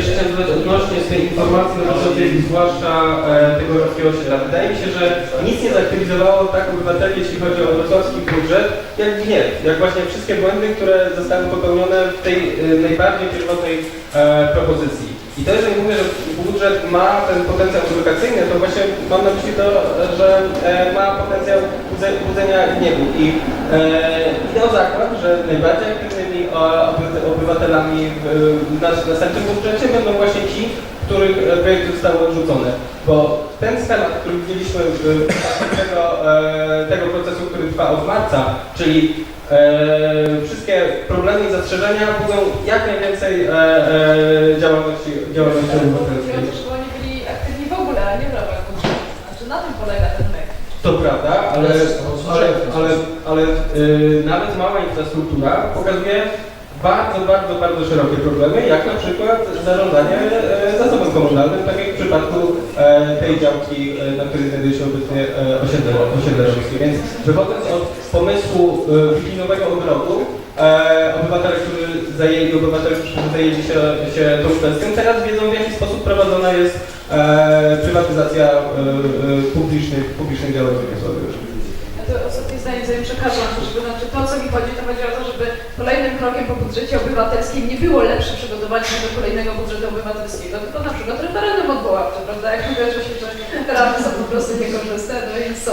Dodać odnośnie z tej informacji dotyczącej zwłaszcza e, tego wrocławskiego osiedla. Wydaje mi się, że nic nie zaktywizowało tak obywateli, jeśli chodzi o wrocławski budżet, jak gniew, jak właśnie wszystkie błędy, które zostały popełnione w tej e, najbardziej pierwotnej e, propozycji. I to, jeżeli mówię, że budżet ma ten potencjał edukacyjny, to właśnie mam na myśli to, że e, ma potencjał budze- budzenia gniewu. I e, o zakład, że najbardziej aktywnymi e, obywatel- obywatelami w, w nas- następnym budżecie będą właśnie ci, których e, projekty zostały odrzucone. Bo ten schemat, który widzieliśmy w tego, e, tego procesu, który trwa od marca, czyli wszystkie problemy i zastrzeżenia budzą jak najwięcej działalności, działalności obywatelskiej. oni byli aktywni w ogóle, nie w ramach budżetu. Znaczy na tym polega ten. To prawda, ale, ale, ale, ale y, nawet mała infrastruktura pokazuje bardzo, bardzo, bardzo szerokie problemy, jak na przykład zarządzanie e, zasobem komunalnym, tak jak w przypadku e, tej działki, e, na której znajduje się obecnie e, osiedle, osiedle. Więc wychodząc od pomysłu e, wikinowego ogrodu, e, obywatele, którzy zajęli, obywatele, którzy zajęli się, się tą kwestią, teraz wiedzą w jaki sposób prowadzona jest e, prywatyzacja e, e, publicznych, publicznych działań przemysłowych. Ja to ostatnie zdanie zanim przekażę, żeby znaczy to, co mi chodzi, to chodzi o to, żeby kolejnym krokiem po budżecie obywatelskim nie było lepsze przygotowanie się do kolejnego budżetu obywatelskiego, tylko na przykład referendum odwoławcze, prawda? Jak mówię, że się, ramy są po prostu niekorzystne, no i co?